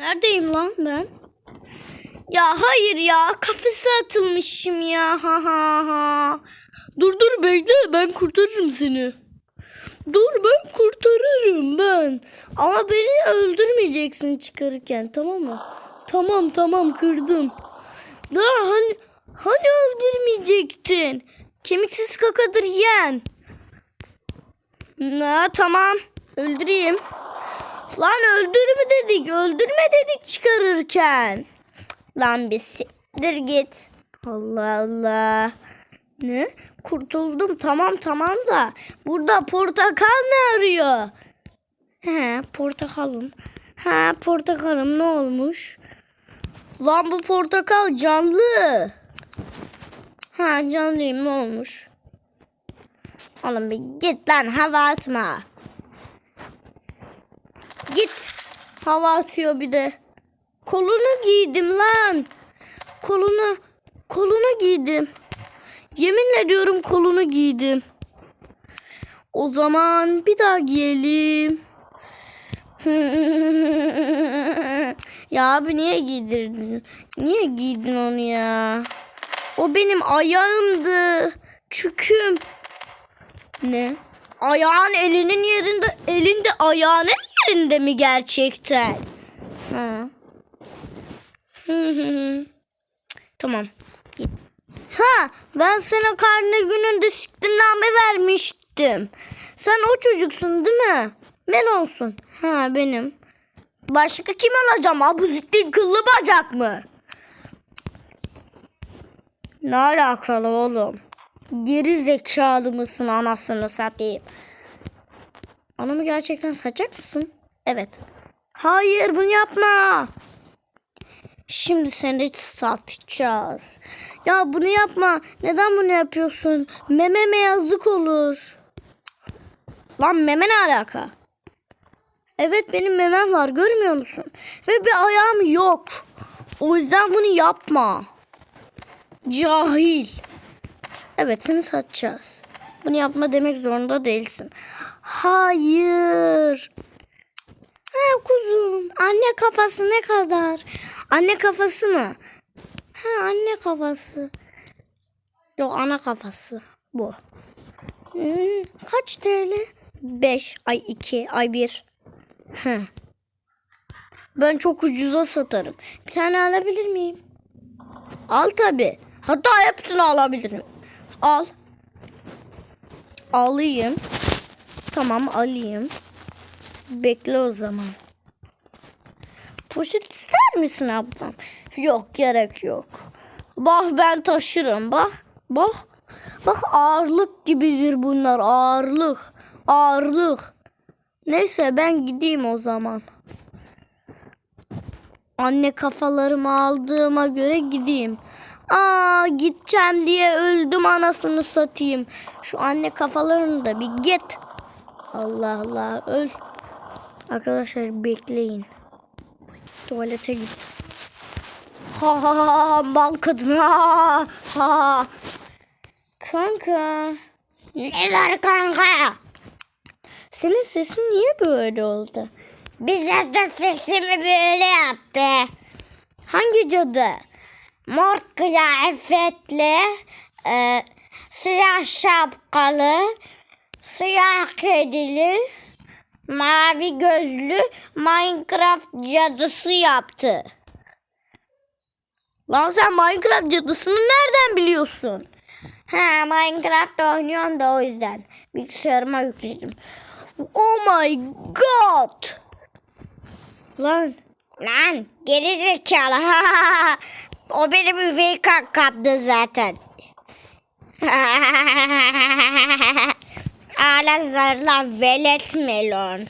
Neredeyim lan ben? Ya hayır ya kafese atılmışım ya ha ha ha. Dur dur bekle ben kurtarırım seni. Dur ben kurtarırım ben. Ama beni öldürmeyeceksin çıkarırken tamam mı? Tamam tamam kırdım. Daha hani hani öldürmeyecektin. Kemiksiz kakadır yeğen. Na tamam öldüreyim. Lan öldürme dedik öldürme dedik çıkarırken. Lan bir siktir git. Allah Allah. Ne? Kurtuldum tamam tamam da burada portakal ne arıyor? He portakalım. Ha portakalım ne olmuş? Lan bu portakal canlı. Ha canlıyım ne olmuş? Oğlum bir git lan hava atma. Git. Hava atıyor bir de. Kolunu giydim lan. Kolunu kolunu giydim. Yeminle diyorum kolunu giydim. O zaman bir daha giyelim. ya abi niye giydirdin? Niye giydin onu ya? O benim ayağımdı. Çüküm. Ne? Ayağın elinin yerinde, elinde ayağının yerinde mi gerçekten? Ha. tamam. Ha, ben sana karne gününde siktiname vermiştim. Sen o çocuksun değil mi? Melonsun. Ha benim. Başka kim olacağım? Ha bu ziktin kıllı bacak mı? Ne alakalı oğlum? Geri zekalı mısın anasını satayım? Anamı gerçekten satacak mısın? Evet. Hayır bunu yapma. Şimdi seni satacağız. Ya bunu yapma. Neden bunu yapıyorsun? Mememe yazık olur. Lan meme ne alaka? Evet benim memem var görmüyor musun? Ve bir ayağım yok. O yüzden bunu yapma. Cahil. Evet seni satacağız. Bunu yapma demek zorunda değilsin. Hayır. Ha kuzum. Anne kafası ne kadar? Anne kafası mı? Ha anne kafası. Yok ana kafası. Bu. Hmm, kaç TL? 5 ay 2 ay 1. Hı. Ben çok ucuza satarım. Bir tane alabilir miyim? Al tabi. Hatta hepsini alabilirim. Al. Alayım. Tamam alayım. Bekle o zaman. Poşet ister misin ablam? Yok gerek yok. Bak ben taşırım bak. Bak. Bak ağırlık gibidir bunlar ağırlık. Ağırlık. Neyse ben gideyim o zaman. Anne kafalarımı aldığıma göre gideyim. Aa gideceğim diye öldüm anasını satayım. Şu anne kafalarını da bir git. Allah Allah öl. Arkadaşlar bekleyin. Tuvalete git. Ha ha ha mal kadın ha ha. Kanka. Ne var kanka? Senin sesin niye böyle oldu? Bize de sesimi böyle yaptı. Hangi cadı? Mor kıyafetli, e, siyah şapkalı, siyah kedili, mavi gözlü Minecraft cadısı yaptı. Lan sen Minecraft cadısını nereden biliyorsun? Ha Minecraft oynuyorum da o yüzden bilgisayarıma yükledim. Oh my god. Lan Lan geri zekalı. o benim üvey kankamdı zaten. Ağla zarla velet melon.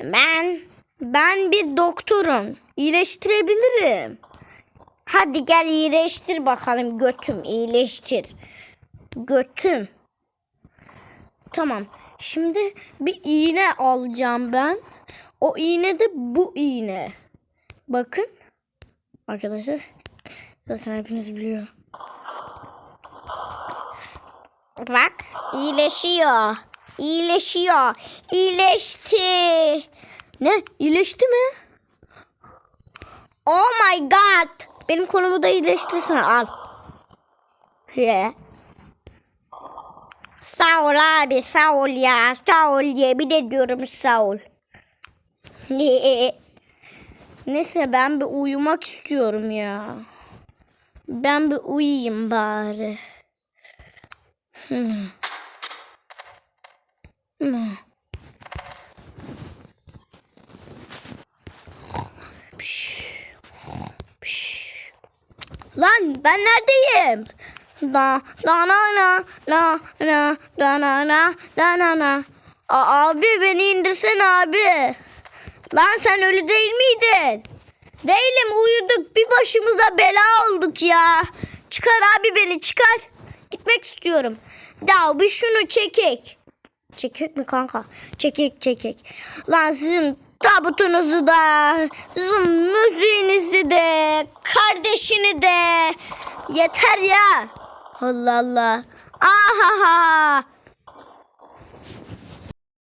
Ben ben bir doktorum. İyileştirebilirim. hadi gel iyileştir bakalım götüm iyileştir. Götüm. Tamam. Şimdi bir iğne alacağım ben. O iğne de bu iğne. Bakın. Arkadaşlar. Zaten hepiniz biliyor. Bak iyileşiyor. İyileşiyor. İyileşti. Ne? İyileşti mi? Oh my god. Benim kolumu da iyileştirsene. Al. Ye. Sağ ol abi sağ ol ya. Sağ ol yemin ediyorum sağ ol. Neyse ben bir uyumak istiyorum ya. Ben bir uyuyayım bari. Hmm. Hmm. Piş. Piş. Lan ben neredeyim? Da da na na na na da na na da na na. Abi beni indirsene abi. Lan sen ölü değil miydin? Değilim uyuduk bir başımıza bela olduk ya. Çıkar abi beni çıkar. Gitmek istiyorum. Ya bir şunu çekek. Çekek mi kanka? Çekek çekek. Lan sizin tabutunuzu da, sizin müziğinizi de, kardeşini de. Yeter ya. Allah Allah. Ahaha.